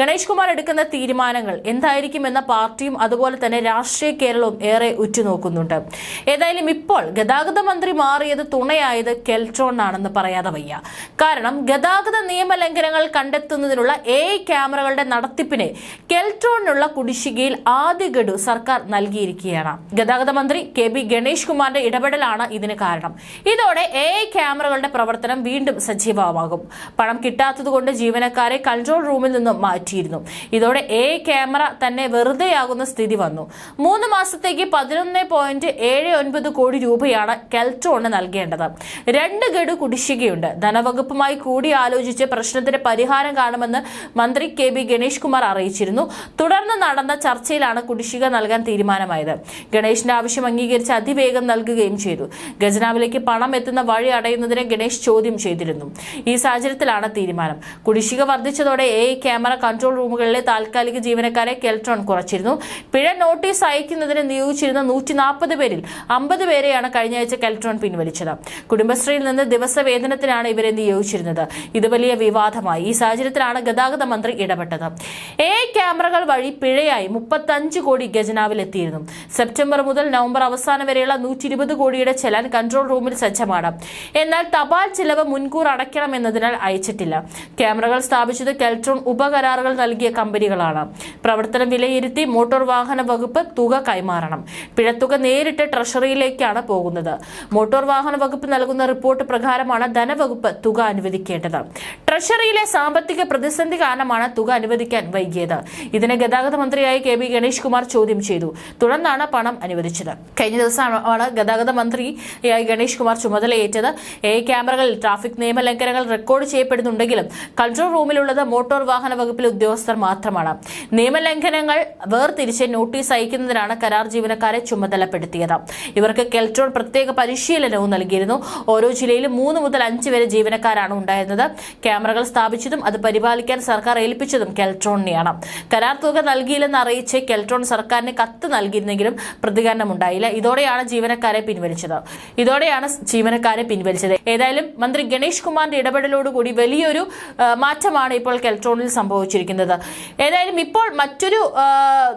ഗണേഷ് കുമാർ എടുക്കുന്ന തീരുമാനങ്ങൾ എന്തായിരിക്കുമെന്ന പാർട്ടിയും അതുപോലെ തന്നെ രാഷ്ട്രീയ കേരളവും ഏറെ ഉറ്റുനോക്കുന്നുണ്ട്. ഏതായാലും ഇപ്പോൾ ഗതാഗത മന്ത്രി മാറിയത് തുണയായത് കെൽട്രോൺ ആണെന്ന് പറയാതെ വയ്യ. കാരണം ഗതാഗത നിയമലംഘനങ്ങൾ കണ്ടെത്തുന്നതിനുള്ള എ ക്യാമറകളുടെ നടത്തിപ്പിനെ കെൽട്രോണിനുള്ള കുടിശ്ശികയിൽ ആദ്യ ഗഡു സർക്കാർ നൽകിയിരിക്കുകയാണ്. ഗതാഗത മന്ത്രി കെ ബി ഗണേഷ് കുമാറിന്റെ ഇടപെടലാണ് ഇതിന് കാരണം. ഇതോടെ എ ക്യാമറകളുടെ പ്രവർത്തനം വീണ്ടും സജീവമാകും. പണം കിട്ടാത്തതുകൊണ്ട് ജീവനക്കാരെ കൺട്രോൾ റൂമിൽ നിന്നും മാറ്റിയിരുന്നു. ഇതോടെ എ ക്യാമറ തന്നെ വെറുതെയാകുന്ന സ്ഥിതി വന്നു. മൂന്ന് മാസത്തേക്ക് പതിനൊന്ന് പോയിന്റ് ഏഴ് ഒൻപത് കോടി രൂപയാണ് കെൽട്രോണ് നൽകേണ്ടത്. രണ്ട് ഗഡു കുടിശ്ശികയുണ്ട്. ധനവകുപ്പുമായി കൂടി ആലോചിച്ച് പ്രശ്നത്തിന് പരിഹാരം കാണുമെന്ന് മന്ത്രി കെ ബി ഗണേഷ് കുമാർ അറിയിച്ചിരുന്നു. തുടർന്ന് നടന്ന ചർച്ചയിലാണ് കുടിശ്ശിക നൽകാൻ തീരുമാനമായത്. ഗണേഷിന്റെ ആവശ്യം അംഗീകരിച്ച് അതിവേഗം നൽകുകയും ചെയ്തു. ഖജനാവിലേക്ക് പണം എത്തുന്ന വഴി അടയുന്നതിനെ ഗണേഷ് ചോദ്യം ചെയ്തിരുന്നു. ഈ സാഹചര്യത്തിലാണ് തീരുമാനം. കുടിശ്ശിക വർദ്ധിച്ചതോടെ എ ക്യാമറ കൺട്രോൾ റൂമുകളിലെ താൽക്കാലിക ജീവനക്കാരെ കെൽട്രോൺ കുറച്ചിരുന്നു. പിഴ നോട്ടീസ് അയക്കുന്നതിന് നിയോഗിച്ചിരുന്ന നൂറ്റി നാൽപ്പത് പേരിൽ അമ്പത് പേരെയാണ് കഴിഞ്ഞ ആഴ്ച കെൽട്രോൺ പിൻവലിച്ചത്. കുടുംബശ്രീയിൽ നിന്ന് ദിവസവേതനത്തിനാണ് ഇവരെ നിയോഗിച്ചിരുന്നത്. ഇത് വലിയ വിവാദമായി. ഈ സാഹചര്യത്തിലാണ് ഗതാഗത മന്ത്രി ഇടപെട്ടത്. എ ക്യാമറകൾ വഴി പിഴയായി മുപ്പത്തഞ്ച് കോടി ഗജനാവിൽ എത്തിയിരുന്നു. സെപ്റ്റംബർ മുതൽ നവംബർ അവസാനം വരെയുള്ള നൂറ്റി ഇരുപത് കോടിയുടെ ചെലാൻ കൺട്രോൾ റൂമിൽ സജ്ജമാണ്. എന്നാൽ തപാൽ ചിലവ് മുൻകൂർ അടയ്ക്കണമെന്നതിനാൽ അയച്ചിട്ടില്ല. ക്യാമറകൾ സ്ഥാപിച്ചത് കെൽട്രോൺ ഉപകരാറുകൾ നൽകിയ കമ്പനികളാണ്. പ്രവർത്തനം വിലയിരുത്തി മോട്ടോർ വാഹന വകുപ്പ് തുക കൈമാറണം. പിഴത്തുക നേരിട്ട് ട്രഷറിയിലേക്കാണ് പോകുന്നത്. മോട്ടോർ വാഹന വകുപ്പ് നൽകുന്ന റിപ്പോർട്ട് പ്രകാരമാണ് ധനവകുപ്പ് തുക അനുവദിക്കേണ്ടത്. ട്രഷറിയിലെ സാമ്പത്തിക പ്രതിസന്ധി കാരണമാണ് തുക അനുവദിക്കാൻ വൈകിയത്. ഇതിനെ ഗതാഗത മന്ത്രിയായി കെ ബി ഗണേഷ് കുമാർ ചോദ്യം ചെയ്തു. തുടർന്നാണ് പണം അനുവദിച്ചത്. കഴിഞ്ഞ ദിവസമാണ് ഗതാഗത മന്ത്രിയായി ഗണേഷ് കുമാർ ചുമതലയേറ്റത്. എ ക്യാമറകളിൽ ട്രാഫിക് നിയമലംഘനങ്ങൾ റെക്കോർഡ് ചെയ്യപ്പെടുന്നുണ്ടെങ്കിലും കൺട്രോൾ റൂമിലുള്ളത് മോട്ടോർ വാഹന വകുപ്പിലെ ഉദ്യോഗസ്ഥർ മാത്രമാണ്. നിയമലംഘനങ്ങൾ വേർതിരിച്ച് നോട്ടീസ് അയക്കുന്നതിനാണ് കരാർ ജീവനക്കാരെ ചുമതലപ്പെടുത്തിയത്. ഇവർക്ക് കെൽട്രോൾ പ്രത്യേക പരിശീലനവും നൽകിയിരുന്നു. ഓരോ ജില്ലയിലും മൂന്ന് മുതൽ അഞ്ച് വരെ ജീവനക്കാരാണ് ഉണ്ടായിരുന്നത്. ക്യാമറകൾ സ്ഥാപിച്ചതും അത് പരിപാലിക്കാൻ സർക്കാർ ഏൽപ്പിച്ചതും കെൽട്രോണിനെയാണ്. കരാർ തുക നൽകിയില്ലെന്ന് അറിയിച്ച് കെൽട്രോൺ സർക്കാരിന് കത്ത് നൽകിയിരുന്നെങ്കിലും പ്രതികരണം ഉണ്ടായില്ല ഇതോടെയാണ് ജീവനക്കാരെ പിൻവലിച്ചത്. ഇതോടെയാണ് ജീവനക്കാരെ പിൻവലിച്ചത്. ഏതായാലും മന്ത്രി ഗണേഷ് കുമാറിന്റെ ഇടപെടലോടുകൂടി വലിയൊരു മാറ്റമാണ് ഇപ്പോൾ കെൽട്രോണിൽ സംഭവിച്ചിരിക്കുന്നത്. ഏതായാലും ഇപ്പോൾ മറ്റൊരു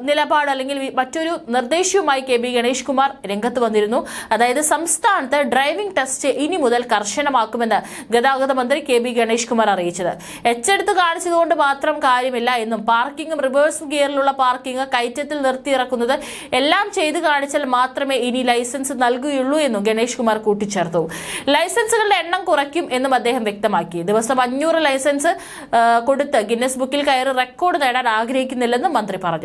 നിലപാട് അല്ലെങ്കിൽ മറ്റൊരു നിർദ്ദേശവുമായി കെ ബി ഗണേഷ് കുമാർ രംഗത്ത് വന്നിരുന്നു. അതായത് സംസ്ഥാനത്ത് ഡ്രൈവിംഗ് ടെസ്റ്റ് ഇനി മുതൽ കർശനമാക്കുമെന്ന് ഗതാഗത മന്ത്രി കെ ബി ഗണേഷ് കുമാർ അറിയിച്ചത്. എച്ചെടുത്ത് കാണിച്ചതുകൊണ്ട് മാത്രം കാര്യമില്ല എന്നും പാർക്കിംഗും റിവേഴ്സ് ഗിയറിലുള്ള പാർക്കിംഗ് കയറ്റത്തിൽ നിർത്തിയിറക്കുന്നത് എല്ലാം ചെയ്തു കാണിച്ചാൽ മാത്രമേ ഇനി ലൈസൻസ് നൽകുകയുള്ളൂ എന്നും ഗണേഷ് കുമാർ കൂട്ടിച്ചേർത്തു. ലൈസൻസുകളുടെ എണ്ണം കുറയ്ക്കും എന്നും അദ്ദേഹം വ്യക്തമാക്കി. ദിവസം അഞ്ഞൂറ് ലൈസൻസ് കൊടുത്ത് ഗിന്നസ് ബുക്കിൽ കയറി റെക്കോർഡ് നേടാൻ ആഗ്രഹിക്കുന്നില്ലെന്നും മന്ത്രി പറഞ്ഞു.